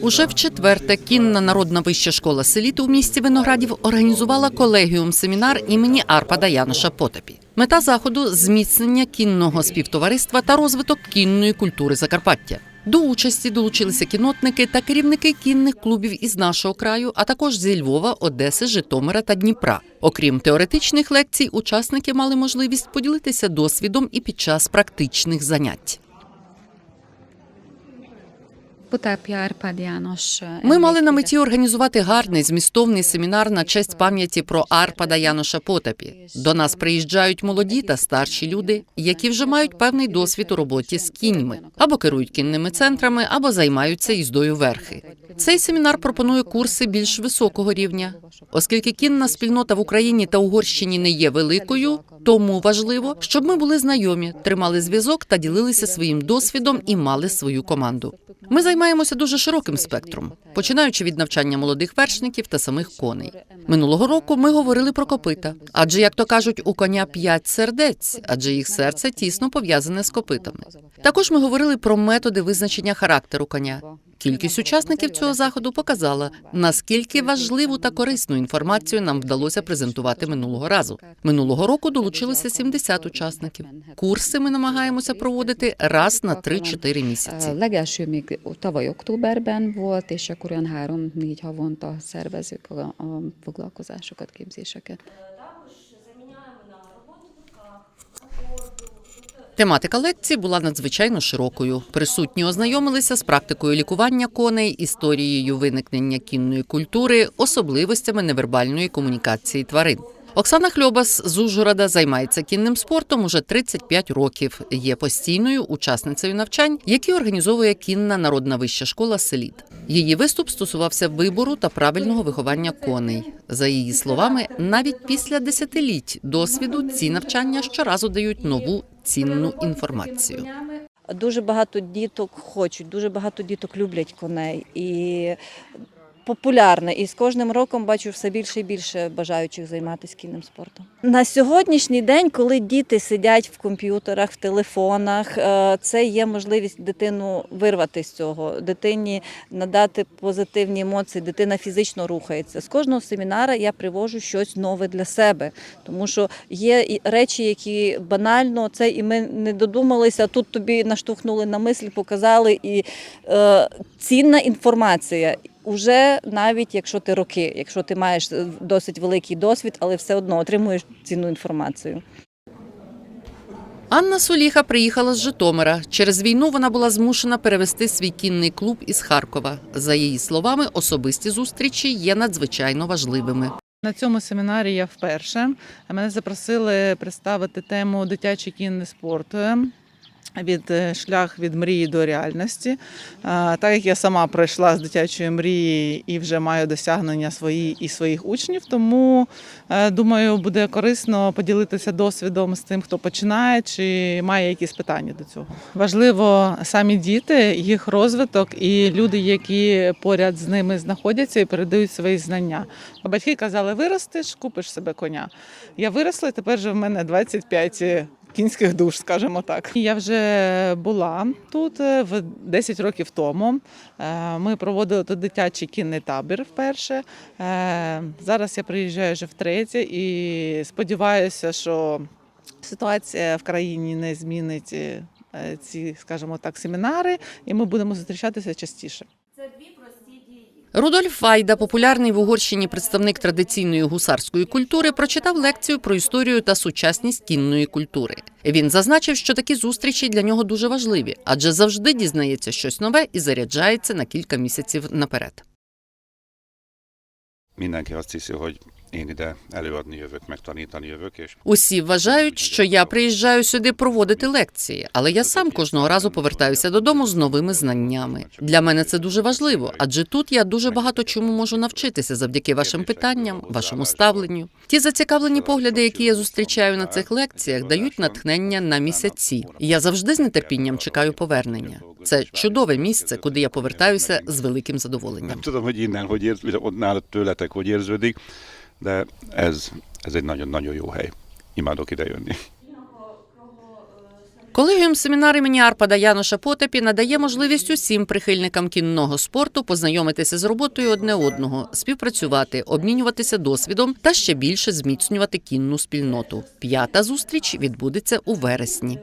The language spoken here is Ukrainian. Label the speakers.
Speaker 1: Уже в четверте кінна народна вища школа селіт у місті Виноградів організувала колегіум семінар імені Арпада Яноша Потапі. Мета заходу зміцнення кінного співтовариства та розвиток кінної культури Закарпаття. До участі долучилися кінотники та керівники кінних клубів із нашого краю, а також зі Львова, Одеси, Житомира та Дніпра. Окрім теоретичних лекцій, учасники мали можливість поділитися досвідом і під час практичних занять.
Speaker 2: János.
Speaker 1: Ми мали на меті організувати гарний змістовний семінар на честь пам'яті про Арпада Яноша Потапі. До нас приїжджають молоді та старші люди, які вже мають певний досвід у роботі з кіньми, або керують кінними центрами, або займаються їздою верхи. Цей семінар пропонує курси більш високого рівня, оскільки кінна спільнота в Україні та Угорщині не є великою. Тому важливо, щоб ми були знайомі, тримали зв'язок та ділилися своїм досвідом і мали свою команду. Ми займаємося дуже широким спектром, починаючи від навчання молодих вершників та самих коней. Минулого року ми говорили про копита, адже, як то кажуть, у коня п'ять сердець, адже їх серце тісно пов'язане з копитами. Також ми говорили про методи визначення характеру коня. Кількість учасників цього заходу показала, наскільки важливу та корисну інформацію нам вдалося презентувати минулого разу. Минулого року долучилося 70 учасників. Курси ми намагаємося проводити раз на 3-4 місяці.
Speaker 2: Legelső még tavaly októberben volt, és akkor olyan három-négy havonta szervezzük a, foglalkozásokat, képzéseket.
Speaker 1: Тематика лекції була надзвичайно широкою. Присутні ознайомилися з практикою лікування коней, історією виникнення кінної культури, особливостями невербальної комунікації тварин. Оксана Хльобас з Ужгорода займається кінним спортом уже 35 років. Є постійною учасницею навчань, які організовує кінна народна вища школа селіт. Її виступ стосувався вибору та правильного виховання коней. За її словами, навіть після десятиліть досвіду ці навчання щоразу дають нову цінну інформацію.
Speaker 3: Дуже багато діток хочуть, дуже багато діток люблять коней і популярне. І з кожним роком бачу все більше і більше бажаючих займатися кінним спортом. На сьогоднішній день, коли діти сидять в комп'ютерах, в телефонах, е, це є можливість дитину вирвати з цього, дитині надати позитивні емоції, дитина фізично рухається. З кожного семінара я привожу щось нове для себе, тому що є речі, які банально це і ми не додумалися. Тут тобі наштовхнули на мислі, показали і е, цінна інформація. Уже навіть якщо ти роки, якщо ти маєш е, досить великий досвід, але все одно отримуєш цінну інформацію.
Speaker 1: Анна Суліха приїхала з Житомира. Через війну вона була змушена перевести свій кінний клуб із Харкова. За її словами, особисті зустрічі є надзвичайно важливими.
Speaker 4: На цьому семінарі я вперше. Мене запросили представити тему дитячий кінний спорт. Від е, шлях від мрії до реальності. Так як я сама пройшла з дитячої мрії і вже маю досягнення свої і своїх учнів, тому е, думаю, буде корисно поділитися досвідом з тим, хто починає чи має якісь питання до цього. Важливо самі діти, їх розвиток і люди, які поряд з ними знаходяться і передають свої знання. А батьки казали, виростеш, купиш себе коня. Я виросла, і тепер же в мене 25 кінських душ, скажімо так. Я вже була тут е, в 10 років тому. Е, Ми проводили тут дитячий кінний табір вперше. Е, Зараз я приїжджаю вже втретє і сподіваюся, що ситуація в країні не змінить е, ці, скажімо так, семінари, і ми будемо зустрічатися частіше.
Speaker 1: Рудольф Вайда, популярний в Угорщині представник традиційної гусарської культури, прочитав лекцію про історію та сучасність кінної культури. Він зазначив, що такі зустрічі для нього дуже важливі, адже завжди дізнається щось нове і заряджається на кілька місяців наперед.
Speaker 5: Mindenki azt hiszi, hogy én ide előadni jövök, megtanítani jövök, és
Speaker 1: Усі вважають, що я приїжджаю сюди проводити лекції, але я сам кожного разу повертаюся додому з новими знаннями. Для мене це дуже важливо, адже тут я дуже багато чому можу навчитися завдяки вашим питанням, вашому ставленню. Ті зацікавлені погляди, які я зустрічаю на цих лекціях, дають натхнення на місяці. Я завжди з нетерпінням чекаю повернення. Це чудове місце, куди я повертаюся з великим задоволенням.
Speaker 5: tudom, hogy innen, hogy érz, vagy ott nálad tőletek, hogy érződik, de ez, ez egy nagyon-nagyon jó hely. Imádok ide jönni.
Speaker 1: Колегіум семінар імені Арпада Яноша Потапі надає можливість усім прихильникам кінного спорту познайомитися з роботою одне одного, співпрацювати, обмінюватися досвідом та ще більше зміцнювати кінну спільноту. П'ята зустріч відбудеться у вересні.